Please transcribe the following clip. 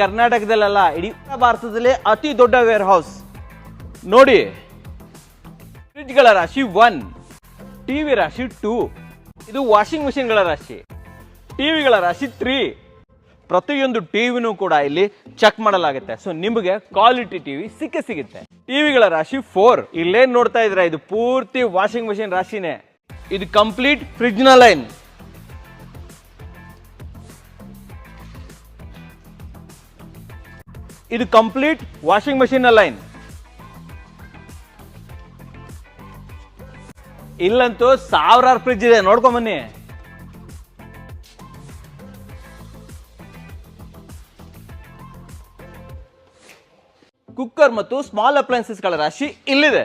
ಕರ್ನಾಟಕದಲ್ಲ ಇಡೀ ಭಾರತದಲ್ಲೇ ಅತಿ ದೊಡ್ಡ ವೇರ್ ಹೌಸ್ ನೋಡಿ ಫ್ರಿಡ್ಜ್ಗಳ ರಾಶಿ ಒನ್ ಟಿವಿ ರಾಶಿ ಟೂ ಇದು ವಾಷಿಂಗ್ಗಳ ರಾಶಿ. ಟಿವಿಗಳ ರಾಶಿ ತ್ರೀ ಪ್ರತಿಯೊಂದು ಟಿವಿನೂ ಕೂಡ ಇಲ್ಲಿ ಚೆಕ್ ಮಾಡಲಾಗುತ್ತೆ. ಸೊ ನಿಮಗೆ ಕ್ವಾಲಿಟಿ ಟಿವಿ ಸಿಕ್ಕೇ ಸಿಗುತ್ತೆ. ಟಿವಿಗಳ ರಾಶಿ ಫೋರ್ ಇಲ್ಲೇನ್ ನೋಡ್ತಾ ಇದ್ರ ಇದು ಪೂರ್ತಿ ವಾಷಿಂಗ್ ಮಿಷಿನ್ ರಾಶಿನೇ. ಇದು ಕಂಪ್ಲೀಟ್ ಫ್ರಿಡ್ಜ್ನ ಲೈನ್ ಇದು ಕಂಪ್ಲೀಟ್ ವಾಷಿಂಗ್ ಮಷಿನ್ ಲೈನ್ ಇಲ್ಲಂತೂ ಸಾವಿರಾರು ಫ್ರಿಜ್ ಇದೆ ನೋಡ್ಕೊಂಬನ್ನಿ ಕುಕ್ಕರ್ ಮತ್ತು ಸ್ಮಾಲ್ ಅಪ್ಲೈನ್ಸಸ್ಗಳ ರಾಶಿ ಇಲ್ಲಿದೆ.